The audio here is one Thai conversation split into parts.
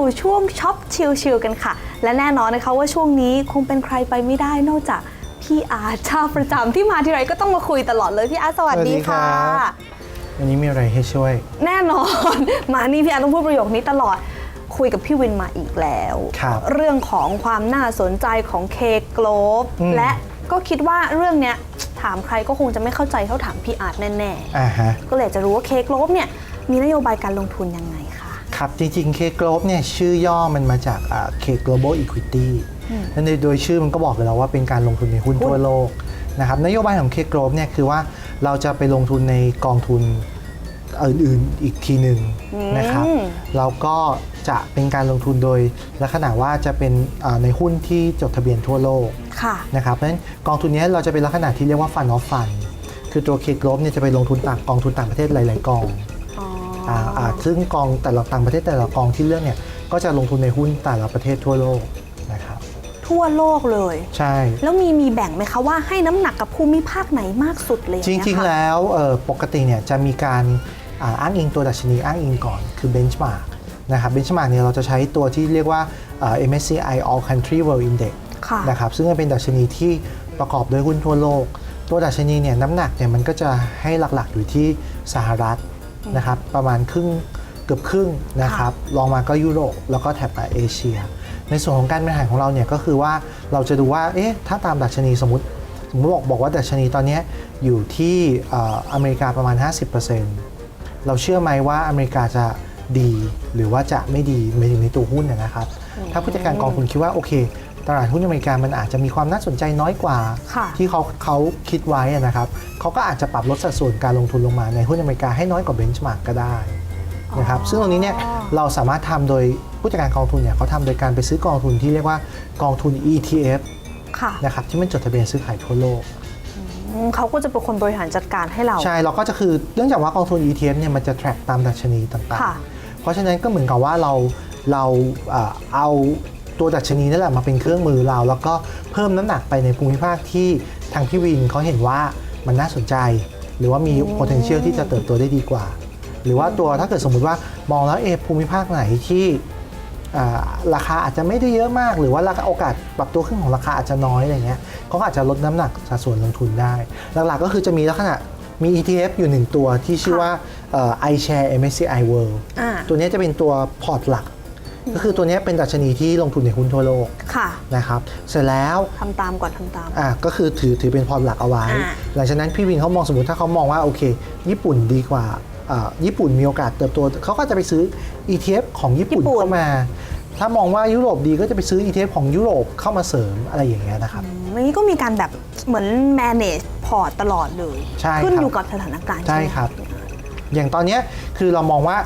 ลับเข้าสู่ช่วงช็อปชิลๆกันค่ะ และแน่นอนนะคะว่าช่วงนี้คงเป็นใครไปไม่ได้นอกจากพี่อาร์ตชาประจำที่มาทีไรก็ต้องมาคุยตลอดเลยพี่อาร์ตสวัสดีค่ะ สวัสดีครับ วันนี้มีอะไรให้ช่วย แน่นอน มานี่พี่อาร์ตต้องพูดประโยคนี้ตลอดคุยกับพี่วินมาอีกแล้ว ครับเรื่องของความน่าสนใจของเคโกลบอืม และก็คิดว่าเรื่องเนี้ยถามใครก็คงจะไม่เข้าใจเท่าถามพี่อาร์ตแน่อ่าฮะ ๆ ก็เลยอยากจะรู้ว่าเคโกลบเนี่ยมีนโยบายการลงทุนยังไง คะครับ จริงๆ K Globe เนี่ยชื่อย่อมันมาจากอ่า K Global Equity นั่นโดยชื่อมันก็บอกเลยแล้วว่าเป็นการลงทุนในหุ้นทั่วโลกนะครับนโยบายของ K Globe เนี่ยคือว่าเราจะไปลงทุนในกองทุนอื่นๆอีกทีหนึ่งนะครับอืมเราก็จะเป็นการลงทุนโดยลักษณะว่าจะเป็นอ่าในหุ้นที่จดทะเบียนทั่วโลกค่ะนะครับเพราะฉะนั้นกองทุนนี้เราจะเป็นลักษณะที่เรียกว่า Fund of Fund คือตัว K Globe เนี่ยจะไปลงทุนต่างกองทุนต่างประเทศหลาย ๆ กอง อ๋ออ่าอ่าซึ่งกองแต่ละต่างประเทศแต่ละกองที่เลือกเนี่ยก็จะลงทุนในหุ้นแต่ละประเทศทั่วโลกนะครับทั่วโลกเลย ใช่ แล้วมีมีแบ่งไหมคะว่าให้น้ำหนักกับภูมิภาคไหนมากสุดเลยจริง ๆ แล้วเอ่อปกติเนี่ยจะมีการอ่าอ้างอิงตัวดัชนีอ้างอิงก่อนคือ benchmark นะครับ benchmark เนี่ยเราจะใช้ตัวที่เรียกว่าเอ่อ MSCI All Country World Index ค่ะนะครับซึ่งมันเป็นดัชนีที่ประกอบด้วยหุ้นทั่วโลก ตัวดัชนีเนี่ยน้ำหนักเนี่ยมันก็จะให้หลักๆอยู่ที่สหรัฐ นะครับประมาณครึ่งเกือบครึ่งนะครับรองมาก็ยุโรปแล้วก็แถบเอเชีย ในส่วนของการบริหารของเราเนี่ยก็คือว่าเราจะดูว่าเอ๊ะถ้าตามดัชนีสมมติสมมติบอกบอกว่าดัชนีตอนเนี้ยอยู่ที่เอ่ออเมริกาประมาณ 50%เราเชื่อไหมว่าอเมริกาจะดีหรือว่าจะไม่ดีในในตัวหุ้นนะนะครับ ถ้าผู้จัดการกองทุนคิดว่าโอเค ตลาดหุ้นอเมริกามันอาจจะมีความน่าสนใจน้อยกว่าค่ะที่เขาเขาคิดไว้อะนะครับเขาก็อาจจะปรับลดสัดส่วนการลงทุนลงมาในหุ้นอเมริกาให้น้อยกว่าเบนช์มาร์กก็ได้นะครับอ๋อซึ่งตรงนี้เนี่ยเราสามารถทำโดยผู้จัดการกองทุนเนี่ยเขาทำโดยการไปซื้อกองทุนที่เรียกว่ากองทุน ETF ค่ะนะครับที่มันจดทะเบียนซื้อขายทั่วโลกอืมเขาก็จะเป็นคนบริหารจัดการให้เรา ใช่เราก็จะคือเนื่องจากว่ากองทุน ETF เนี่ยมันจะ track ตามดัชนีต่างค่ะๆเพราะฉะนั้นก็เหมือนกับว่าเราเราเอ่อเอา ตัวดัชนีนั่นแหละมาเป็นเครื่องมือเรา แล้วก็เพิ่มน้ำหนักไปในภูมิภาคที่ทางพี่วินเขาเห็นว่ามันน่าสนใจ หรือว่ามี potential ที่จะเติบโตได้ดีกว่า หรือว่าตัวถ้าเกิดสมมุติว่ามองแล้วเอะภูมิภาคไหนที่อ่าราคาอาจจะไม่ได้เยอะมาก หรือว่าราคาโอกาสปรับตัวขึ้นของราคาอาจจะน้อยอะไรเงี้ยเขาก็อาจจะลดน้ำหนักสัดส่วนลงทุนได้ หลักๆก็คือจะมีลักษณะมี ETF อยู่หนึ่งตัวที่ชื่อว่าเอ่อ iShare MSCI World อ่าตัวนี้จะเป็นตัวพอร์ตหลัก ก็คือตัวนี้เป็นดัชนีที่ลงทุนในหุ้นทั่วโลกค่ะนะครับเสร็จแล้วทำตามก่อนทำตามอะก็คือถือถือเป็นพอร์ตหลักเอาไว้อ่าหลังจากนั้นพี่วินเขามองสมมติถ้าเขามองว่าโอเค ญี่ปุ่นดีกว่าอ่าญี่ปุ่นมีโอกาสเติบโตเขาก็จะไปซื้อ ETF ของญี่ปุ่นเข้ามา ถ้ามองว่ายุโรปดีก็จะไปซื้อ ETF ของยุโรปเข้ามาเสริมอะไรอย่างเงี้ยนะครับวันนี้ก็มีการแบบเหมือน manage พอร์ตตลอดเลยใช่ขึ้นครับอยู่กับสถานการณ์ใช่ไหมครับ อย่างตอนเนี้ยคือเรามองว่า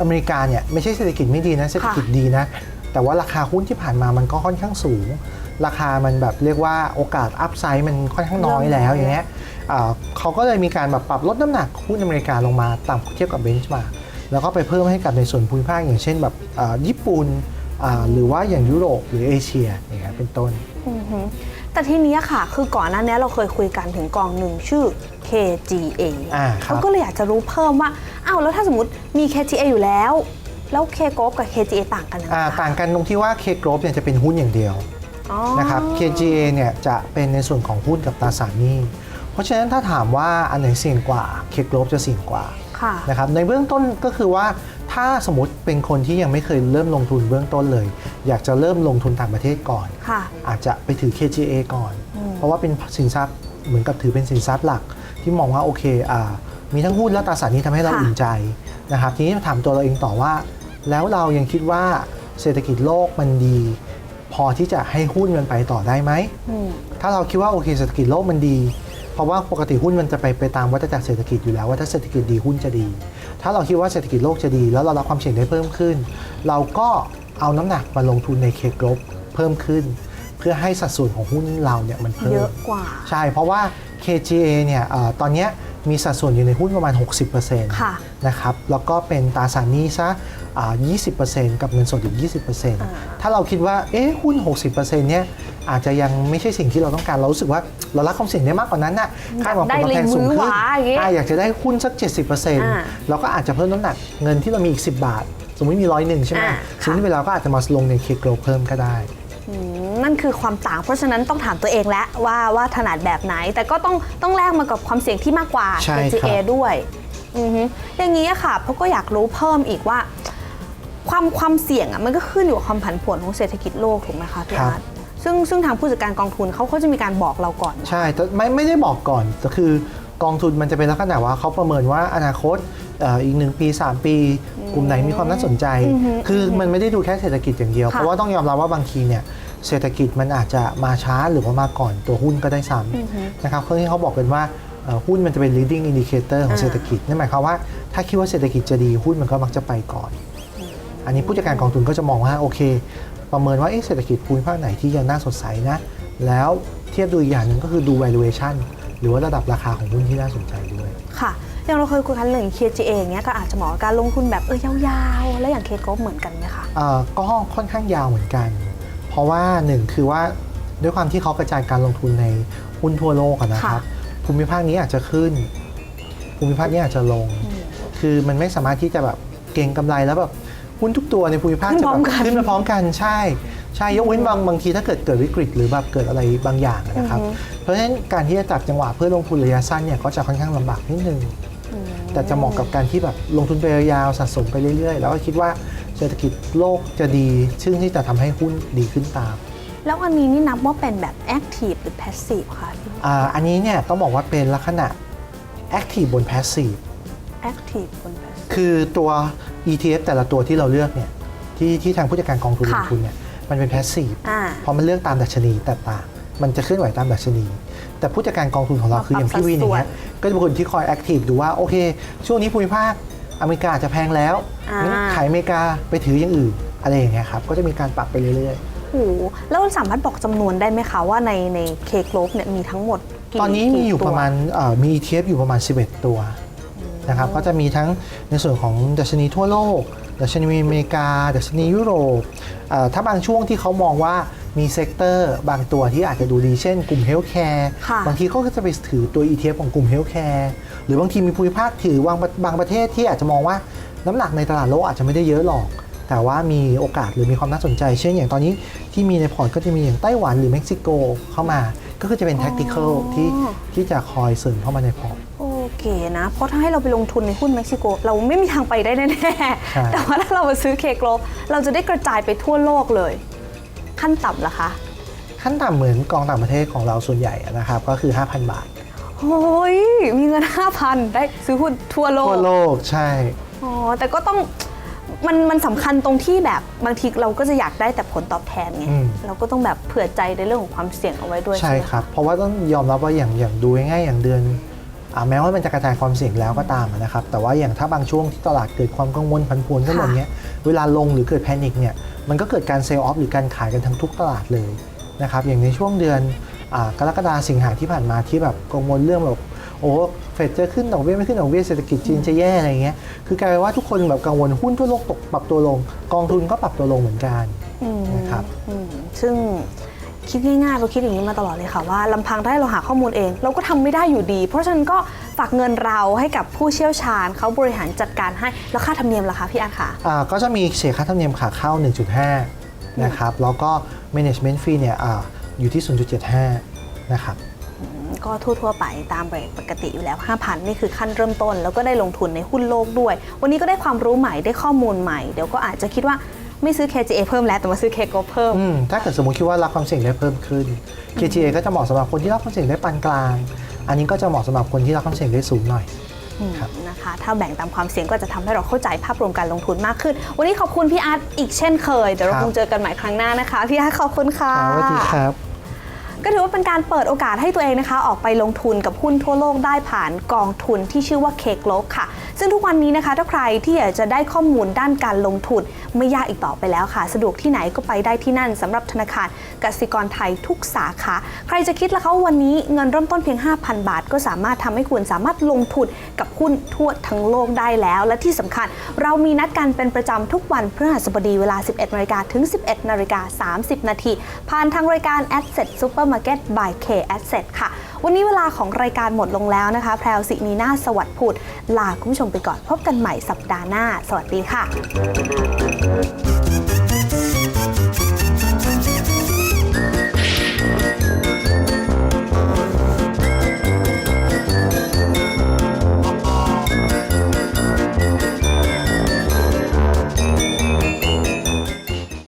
อเมริกาเนี่ยไม่ใช่เศรษฐกิจไม่ดีนะเศรษฐกิจดีนะ แต่ว่าราคาหุ้นที่ผ่านมามันก็ค่อนข้างสูง ราคามันแบบเรียกว่าโอกาสอัพไซด์มันค่อนข้างน้อยแล้วอย่างเงี้ยอ่าเขาก็เลยมีการแบบปรับลดน้ำหนักหุ้นอเมริกาลงมาต่ำเทียบกับเบนช์มาแล้วก็ไปเพิ่มให้กับในส่วนภูมิภาคอย่างเช่นแบบอ่าญี่ปุ่นอ่าหรือว่าอย่างยุโรปหรือเอเชียอย่างเงี้ยเป็นต้นอือฮึแต่ทีเนี้ยค่ะ คือก่อนหน้านี้เราเคยคุยกันถึงกองหนึ่งชื่อ KGA อ่าครับเขาก็เลยอยากจะรู้เพิ่มว่าอ้าวแล้วถ้าสมมติมี KGA อยู่แล้ว แล้ว K g o กับ KGA ต่างกันยังไงอ่าคะต่างกันตรงที่ว่า K Group เนี่ยจะเป็นหุ้นอย่างเดียว อ๋อ นะครับ KGA เนี่ยจะเป็นในส่วนของหุ้นกับตราสารหนี้ เพราะฉะนั้นถ้าถามว่าอันไหนเสี่ยงกว่า K Group จะเสี่ยงกว่าค่ะ นะครับในเบื้องต้นก็คือว่าถ้าสมมติเป็นคนที่ยังไม่เคยเริ่มลงทุนเบื้องต้นเลย อยากจะเริ่มลงทุนต่างประเทศก่อน ค่ะ อาจจะไปถือ KGA ก่อน อืมเพราะว่าเป็นสินทรัพย์เหมือนกับถือเป็นสินทรัพย์หลัก ที่มองว่าโอเคอ่ามีทั้งหุ้นและตราสารหนี้ทำให้เราค่ะอุ่นใจนะครับทีนี้ถามตัวเราเองต่อว่า แล้วเรายังคิดว่าเศรษฐกิจโลกมันดี พอที่จะให้หุ้นมันไปต่อได้ไหมอืมถ้าเราคิดว่าโอเคเศรษฐกิจโลกมันดี เพราะว่าปกติหุ้นมันจะไปไปตามวัฏจักรเศรษฐกิจอยู่แล้วว่าถ้าเศรษฐกิจดีหุ้นจะดี ถ้าเราคิดว่าเศรษฐกิจโลกจะดี แล้วเรารับความเสี่ยงได้เพิ่มขึ้น เราก็เอาน้ำหนักมาลงทุนในเคกรบเพิ่มขึ้น เพื่อให้สัดส่วนของหุ้นเราเนี่ยมันเพิ่เยมอะกว่า ใช่เพราะว่า KGA เนี่ยเอ่อตอนเนี้ยมีสัดส่วนอยู่ในหุ้นประมาณ 60%ค่ะนะครับ แล้วก็เป็นตราสารหนี้ซะอ่า20%กับเงินสดอีก 20%ถ้าเราคิดว่า เอ๊ะหุ้น 60%เนี่ยอาจจะยังไม่ใช่สิ่งที่เราต้องการ เรารู้สึกว่าเรารักความเสี่ยงได้มากกว่านั้นน่ะคาดหวังผลตอบแทนสูงขึ้นได้เลยมือหวาอย่างงี้อ่าอยากจะได้หุ้นสักอ่า70%เราก็อาจจะเพิ่มน้ำหนักเงินที่เรามีอีก 10 บาท สมมติมีร้อยหนึ่งใช่ไหมอ่าซึ่งที่เวลาก็อาจจะมาลงในเคโกลเพิ่มก็ได้ อืม นั่นคือความต่าง เพราะฉะนั้นต้องถามตัวเองแล้วว่าว่าถนัดแบบไหน แต่ก็ต้องต้องแลกมากับความเสี่ยงที่มากกว่า ใช่ครับ KGA ด้วยอือฮึอย่างนี้อะค่ะเพราะก็อยากรู้เพิ่มอีกว่า ความความเสี่ยงอะมันก็ขึ้นอยู่กับความผันผวนของเศรษฐกิจโลกถูกไหมคะพี่อาร์ตซึ่งซึ่งทางผู้จัดการกองทุนเขาเขาจะมีการบอกเราก่อน ใช่แต่ไม่ไม่ได้บอกก่อนแต่คือกองทุนมันจะเป็นลักษณะว่าเขาประเมินว่าอนาคตเอ่ออีกหนึ่งปี 3 ปี กลุ่มไหนมีความน่าสนใจ คือมันไม่ได้ดูแค่เศรษฐกิจอย่างเดียวค่ะเพราะว่าต้องยอมรับว่าบางทีเนี่ย เศรษฐกิจมันอาจจะมาช้าหรือว่ามาก่อนตัวหุ้นก็ได้ซ้ำนะครับเพื่อที่เขาบอกกันว่าเอ่อหุ้นมันจะเป็น leading indicator ของอ่าเศรษฐกิจนั่นหมายความว่าถ้าคิดว่าเศรษฐกิจจะดีหุ้นมันก็มักจะไปก่อน อันนี้ผู้จัดการกองทุนก็จะมองว่าโอเค ประเมินว่าเอ๊ะเศรษฐกิจภูมิภาคไหนที่ยังน่าสดใสนะ แล้วเทียบดูอีกอย่างหนึ่งก็คือดู valuation หรือว่าระดับราคาของหุ้นที่น่าสนใจด้วยค่ะอย่างเราเคยคุยกันเรื่อง KGA อย่างเงี้ยก็อาจจะเหมาะกับการลงทุนแบบเออยาวๆ แล้วอย่างเคก็เหมือนกันไหมคะเอ่อก็ค่อนข้างยาวเหมือนกันเพ ราะว่าหนึ่งคือว่าด้วยความที่เขากระจายการลงทุนในหุ้นทั่วโลกอะนะครับ ภูมิภาคนี้อาจจะขึ้น ภูมิภาคนี้อาจจะลง คือมันไม่สามารถที่จะแบบเก่งกำไรแล้วแบบหุ้นทุกตัวในภูมิภาคขึ้นจะพร้แบอมบกันขึ้นมาพร้อมกันใช่ใช่ยกเว้นบางบางทีถ้าเกิดเกิดวิกฤตหรือแบบเกิดอะไรบางอย่างอะนะครับ เพราะฉะนั้นการที่จะจับจังหวะเพื่อลงทุนระยะสั้นเนี่ยก็จะค่อนข้างลำบากนิดนึงแต่จะเหมาะกับการที่แบบลงทุนไปยาวๆสะสมไปเรื่อยๆ แล้วก็คิดว่า เศรษฐกิจโลกจะดี ซึ่งที่จะทำให้หุ้นดีขึ้นตามแล้วอันนี้นี่นับว่าเป็นแบบ active หรือ passive คะพี่อาอันนี้เนี่ยต้องบอกว่าเป็นลักษณะ active บน passive active บน passive คือตัว ETF แต่ละตัวที่เราเลือกเนี่ยที่ที่ทางผู้จัดการกองทุนลค่ะงทุนเนี่ยมันเป็น passive อ่า เพราะมันเลือกตามดัชนีแตกต่างมันจะเคลื่อนไหวตามดัชนี แต่ผู้จัดการกองทุนของเรามาคืออย่างพี่วินอย่างเงี้ยปรับสัดส่ก็จะเป็นคนที่คอย active ดูว่า โอเค ช่วงนี้ภูมิภาค อเมริกาอาจจะแพงแล้วอ่างั้งั้ นขายอเมริกาไปถืออย่างอื่นอะไรอย่างเงี้ยครับก็จะมีการปรับไปเรื่อยโอ้โหแล้วสามารถบอกจำนวนได้ไหมคะว่าในใน K Globe เนี่ยมีทั้งหมดกี่ๆ ตอนนี้มีอยู่กี่ประมาณเอ่อมี ETF อยู่ประมาณ 11 ตัวนะครับก็จะมีทั้งในส่วนของดัชนีทั่วโลก ดัชนีอเมริกาดัชนียุโรปเอ่อถ้าบางช่วงที่เขามองว่ามีเซกเตอร์บางตัวที่อาจจะดูดีเช่นกลุ่มเฮลท์แคร์ค่ะบางทีเขาก็จะไปถือตัว ETF ของกลุ่มเฮลท์แคร์หรือบางทีมีภูมิภาคถือบางบางประเทศที่อาจจะมองว่าน้ำหนักในตลาดโลกอาจจะไม่ได้เยอะหรอก แต่ว่ามีโอกาสหรือมีความน่าสนใจ เช่นอย่างตอนนี้ที่มีในพอร์ตก็จะมีอย่างไต้หวันหรือเม็กซิโกเข้ามา ก็คือจะเป็น tactical ที่ที่จะคอยเสริมเข้ามาในพอร์ตโอเค นะ เพราะถ้าให้เราไปลงทุนในหุ้นเม็กซิโก เราไม่มีทางไปได้แน่ใช่ๆแต่ว่าถ้าเรามาซื้อ K Globe เราจะได้กระจายไปทั่วโลกเลย ขั้นต่ำล่ะคะ ขั้นต่ำเหมือนกองต่างประเทศของเราส่วนใหญ่นะครับ ก็คือ 5,000 บาทโอ้ยมีเงิน 5,000 ได้ซื้อหุ้นทั่วโลก ทั่วโลกใช่อ๋อแต่ก็ต้องมันมันสำคัญตรงที่แบบบางทีเราก็จะอยากได้แต่ผลตอบแทนไงอืมเราก็ต้องแบบเผื่อใจในเรื่องของความเสี่ยงเอาไว้ด้วยใช่ไหมะครับ เพราะว่าต้องยอมรับว่าอย่างอย่างดูง่ายๆอย่างเดือนอา แม้ว่ามันจะกระจายความเสี่ยงแล้วก็ตามนะครับแต่ว่าอย่างถ้าบางช่วงที่ตลาดเกิดความกังวลผันผวนขึ้นอย่างเงี้ยเวลาลงหรือเกิดแพนิคเนี่ยมันก็เกิดการเซลล์ออฟหรือการขายกันทั้งทุกตลาดเลยนะครับอย่างในช่วงเดือนอากรกฎาสิงหาที่ผ่านมาที่แบบกังวลเรื่องแบบโอ้เฟดจะขึ้นดอกเบี้ยไม่ขึ้นดอกเบี้ยเศรษฐกิจจีนจะแย่อะไรเงี้ยคือกลายเป็นว่าทุกคนแบบกังวลหุ้นทั่วโลกตกปรับตัวลง กองทุนก็ปรับตัวลงเหมือนกันอืมนะครับอืมซึ่ง คิดง่ายๆเราคิดอย่างนี้มาตลอดเลยค่ะว่าลำพังถ้าให้เราหาข้อมูลเอง เราก็ทำไม่ได้อยู่ดี เพราะฉะนั้นก็ฝากเงินเราให้กับผู้เชี่ยวชาญเขาบริหารจัดการให้แล้วค่าธรรมเนียมล่ะคะพี่อาร์ตคะอ่าก็จะมีเสียค่าธรรมเนียมขาเข้า 1.5 นะครับ แล้วก็ management fee เนี่ยอาอยู่ที่ 0.75 นะครับ ก็ทั่วๆไปตามเรทปกติอยู่แล้ว 5,000 นี่คือขั้นเริ่มต้น แล้วก็ได้ลงทุนในหุ้นโลกด้วย วันนี้ก็ได้ความรู้ใหม่ได้ข้อมูลใหม่ เดี๋ยวก็อาจจะคิดว่า ไม่ซื้อ KGA เพิ่มแล้วแต่มาซื้อ K g o เพิ่ม อืมถ้าเกิดสมมติคิดว่ารับความเสี่ยงได้เพิ่มขึ้น KTA ก็จะเหมาะสำหรับคนที่รับความเสี่ยงได้ปานกลาง อันนี้ก็จะเหมาะสำหรับคนที่รับความเสี่ยงได้สูงหน่อย ครับ นะคะถ้าแบ่งตามความเสี่ยงก็จะทำให้เราเข้าใจภาพรวมการลงทุนมากขึ้น วันนี้ขอบคุณพี่อาร์ตอีกเช่นเคย เดี๋ยวเราครับคงเจอกันใหม่ครั้งหน้านะคะ พี่อาร์ตขอบคุณค่ะสวัสดีครับ ก็ถือว่าเป็นการเปิดโอกาสให้ตัวเองนะคะ ออกไปลงทุนกับหุ้นทั่วโลกได้ผ่านกองทุนที่ชื่อว่าเคกโลกค่ะ ซึ่งทุกวันนี้นะคะ ถ้าใครที่อยากจะได้ข้อมูลด้านการลงทุนไม่ยากอีกต่อไปแล้วค่ะ สะดวกที่ไหนก็ไปได้ที่นั่นสำหรับธนาคารกสิกรไทยทุกสาขา ใครจะคิดละคะว่าวันนี้เงินเริ่มต้นเพียง 5,000 บาท ก็สามารถทำให้คุณสามารถลงทุนกับหุ้นทั่วทั้งโลกได้แล้ว และที่สำคัญ เรามีนัดกันเป็นประจำทุกวันพฤหัสบดีเวลา 11นาฬิกาถึง 11นาฬิกา30นาทีผ่านทางรายการ Asset Supermarket by K Asset ค่ะ วันนี้เวลาของรายการหมดลงแล้วนะคะ แพรวสินีนาสวัสดิ์พุธลาคุณผู้ชมไปก่อนพบกันใหม่สัปดาห์หน้า สวัสดีค่ะ